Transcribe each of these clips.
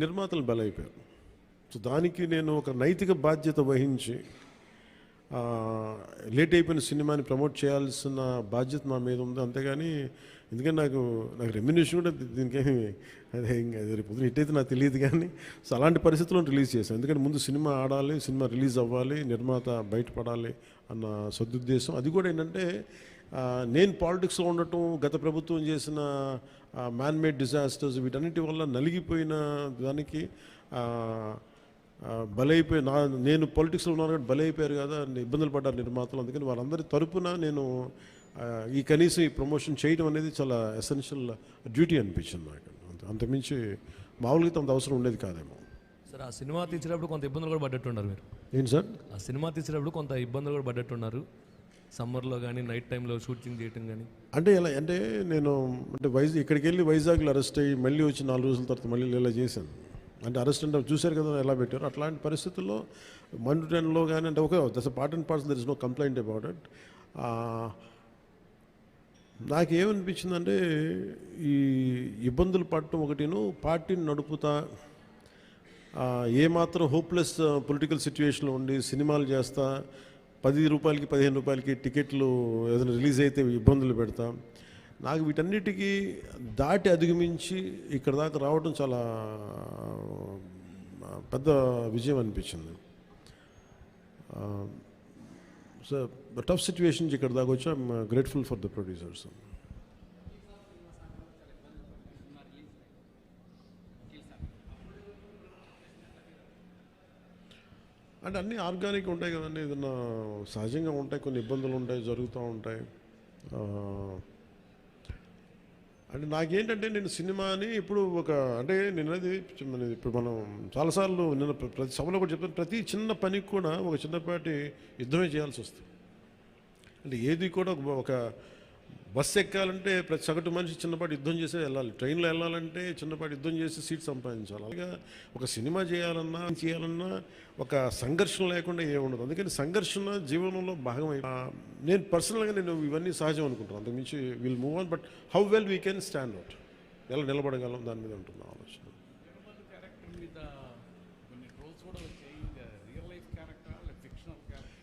నిర్మాతలు బలైపోయారు. సో దానికి నేను ఒక నైతిక బాధ్యత వహించి లేట్ అయిపోయిన సినిమాని ప్రమోట్ చేయాల్సిన బాధ్యత నా మీద ఉంది. అంతేగాని ఎందుకంటే నాకు నాకు రెమ్యునేషన్ కూడా దీ- దీనికి అదే ఇంకా అది పొద్దున హిట్ అయితే నాకు తెలియదు కానీ సో అలాంటి పరిస్థితుల్లో రిలీజ్ చేశాను. ఎందుకంటే ముందు సినిమా ఆడాలి సినిమా రిలీజ్ అవ్వాలి నిర్మాత బయటపడాలి అన్న సదుద్దేశం. అది కూడా ఏంటంటే నేను పాలిటిక్స్లో ఉండటం గత ప్రభుత్వం చేసిన మ్యాన్ మేడ్ డిజాస్టర్స్ వీటన్నిటి వల్ల నలిగిపోయిన దానికి బలైపోయి నా నేను పొలిటిక్స్లో ఉన్నాను కాబట్టి బలైపోయారు కదా ఇబ్బందులు పడ్డారు నిర్మాతలు. అందుకని వారందరి తరపున నేను ఈ కనీసం ఈ ప్రమోషన్ చేయడం అనేది చాలా ఎసెన్షియల్ డ్యూటీ అనిపించింది నాకు. అంత- అంతకుమించి మామూలుగా అంత అవసరం ఉండేది కాదేమో. సార్ ఆ సినిమా తీసేటప్పుడు కొంత ఇబ్బందులు కూడా పడ్డట్టున్నారు మీరు. ఏంటి సార్? ఆ సినిమా తీసేటప్పుడు కొంత ఇబ్బందులు కూడా పడ్డట్టున్నారు. సమ్మర్లో కానీ నైట్ టైంలో షూటింగ్ చేయటం కానీ అంటే ఎలా అంటే నేను అంటే వైజాగ్ ఇక్కడికి వెళ్ళి వైజాగ్లో అరెస్ట్ అయ్యి మళ్ళీ వచ్చి నాలుగు రోజుల తర్వాత మళ్ళీ ఇలా చేశాను. అంటే అరెస్ట్ అంటే చూశారు కదా ఎలా పెట్టారు. అట్లాంటి పరిస్థితుల్లో మండు టెన్లో కానీ అంటే ఒక this part and parts there is no complaint about it నాకేమనిపించిందంటే ఈ ఇబ్బందులు పడటం ఒకటిను పార్టీని నడుపుతా ఏమాత్రం హోప్లెస్ పొలిటికల్ సిచ్యువేషన్లో ఉండి సినిమాలు చేస్తా పది రూపాయలకి పదిహేను రూపాయలకి టికెట్లు ఏదైనా రిలీజ్ అయితే ఇబ్బందులు పెడతా. నాకు వీటన్నిటికీ దాటి అధిగమించి ఇక్కడ దాకా రావడం చాలా పెద్ద విజయం అనిపించింది. సార్ టఫ్ సిచ్యువేషన్ ఇక్కడ దాకా వచ్చి I'm grateful for the producers అంటే అన్నీ ఆర్గానిక్ ఉంటాయి కదండి ఏదన్నా సహజంగా ఉంటాయి కొన్ని ఇబ్బందులు ఉంటాయి జరుగుతూ ఉంటాయి. Uh, అంటే నాకేంటంటే నేను సినిమాని ఇప్పుడు ఒక అంటే నేను మన- ఇప్పుడు మనం చాలాసార్లు నేను ప్రతి సభలో కూడా చెప్తాను ప్రతి చిన్న పనికి కూడా ఒక చిన్నపాటి యుద్ధమే చేయాల్సి వస్తుంది. అంటే ఏది కూడా ఒక బస్సు ఎక్కాలంటే ప్రతి సగటు మనిషి చిన్నపాటి యుద్ధం చేసే వెళ్ళాలి. ట్రైన్లో వెళ్ళాలంటే చిన్నపాటి యుద్ధం చేసి సీట్ సంపాదించాలి. అలాగే ఒక సినిమా చేయాలన్నా చేయాలన్నా ఒక సంఘర్షణ లేకుండా ఏముండదు అందుకని సంఘర్షణ జీవనంలో భాగమై నేను పర్సనల్గా నేను ఇవన్నీ సహజం అనుకుంటాను అంతకుమించి will move on but how well we can stand out ఎలా నిలబడగలం? దాని మీద ఉంటుంది ఆలోచన.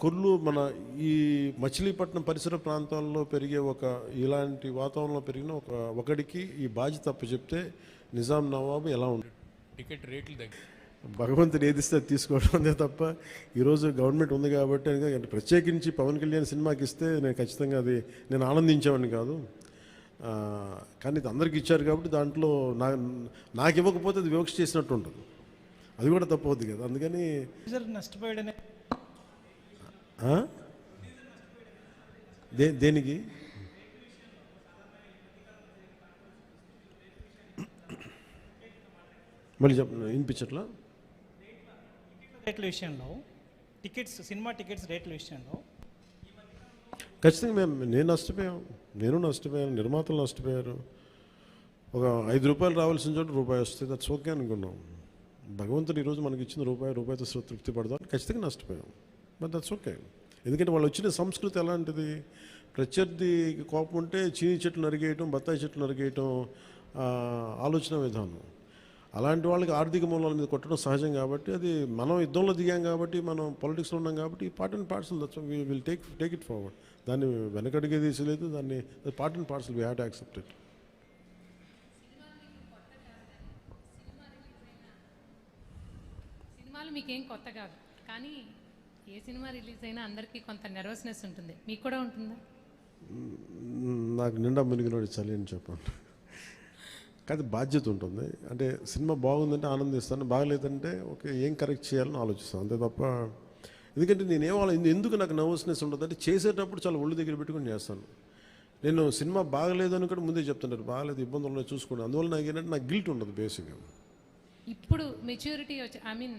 కొర్లు మన ఈ మచిలీపట్నం పరిసర ప్రాంతాల్లో పెరిగే ఒక ఇలాంటి వాతావరణంలో పెరిగిన ఒక ఒకడికి ఈ బాధ్యత అప్పు చెప్తే నిజాం నవాబు ఎలా ఉంటుంది టికెట్ రేట్లు దగ్గర భగవంతుడు ఏది ఇస్తే అది తీసుకోవడం అంతే తప్ప ఈరోజు గవర్నమెంట్ ఉంది కాబట్టి అంటే ప్రత్యేకించి పవన్ కళ్యాణ్ సినిమాకి ఇస్తే నేను ఖచ్చితంగా అది నేను ఆనందించేవాడిని కాదు. కానీ ఇది అందరికి ఇచ్చారు కాబట్టి దాంట్లో నా నాకు ఇవ్వకపోతే అది వివక్ష చేసినట్టు ఉంటుంది. అది కూడా తప్పవద్దు కదా. అందుకని నష్టపోయాడనే? దే దేనికి? మళ్ళీ చెప్ప వినిపించట్లా రేట్ల విషయంలో టికెట్స్ సినిమా టికెట్స్ రేట్ల విషయంలో. ఖచ్చితంగా మేము నేను నష్టపోయాం. నేను నష్టపోయాను నిర్మాతలు నష్టపోయారు. ఒక ఐదు రూపాయలు రావాల్సిన చోట రూపాయి వస్తుంది దట్స్ ఓకే అనుకున్నాం. భగవంతుడు ఈరోజు మనకి ఇచ్చిన రూపాయి రూపాయితో తృప్తి పడదాం. ఖచ్చితంగా నష్టపోయాం. బట్ దట్స్ ఓకే ఎందుకంటే వాళ్ళు వచ్చిన సంస్కృతి ఎలాంటిది? ప్రత్యర్థి కోపం ఉంటే చీని చెట్లు నరిగేయటం బత్తాయి చెట్లు నరిగేయటం ఆలోచన విధానం. అలాంటి వాళ్ళకి ఆర్థిక మూలాల మీద కొట్టడం సహజం కాబట్టి అది మనం యుద్ధంలో దిగాం కాబట్టి మనం పొలిటిక్స్లో ఉన్నాం కాబట్టి part and parcel that's will take take it forward దాన్ని వెనకడిగే తీసలేదు దాన్ని part and parcel we have to accept it మీకేం కొత్త కాదు. కానీ ఏ సినిమా రిలీజ్ అయినా అందరికీ కొంత నెర్వస్నెస్ ఉంటుంది. మీకు కూడా ఉంటుందా? నాకు నిండా మునిగినోడు చలి అని చెప్పండి. కానీ బాధ్యత ఉంటుంది. అంటే సినిమా బాగుందంటే ఆనందిస్తాను బాగలేదంటే ఓకే ఏం కరెక్ట్ చేయాలని ఆలోచిస్తాను. అంతే తప్ప ఎందుకంటే నేనేం ఆలో ఎందుకు నాకు నర్వస్నెస్ ఉంటుంది అంటే చేసేటప్పుడు చాలా ఒళ్ళు దగ్గర పెట్టుకుని చేస్తాను. నేను సినిమా బాగలేదు అని కూడా ముందే చెప్తుంటారు బాగలేదు ఇబ్బందులు ఉన్నాయి చూసుకోండి. అందువల్ల నాకు ఏంటంటే నాకు గిల్ట్ ఉండదు బేసిక్గా. ఇప్పుడు మెచ్యూరిటీ వచ్చి ఐ మీన్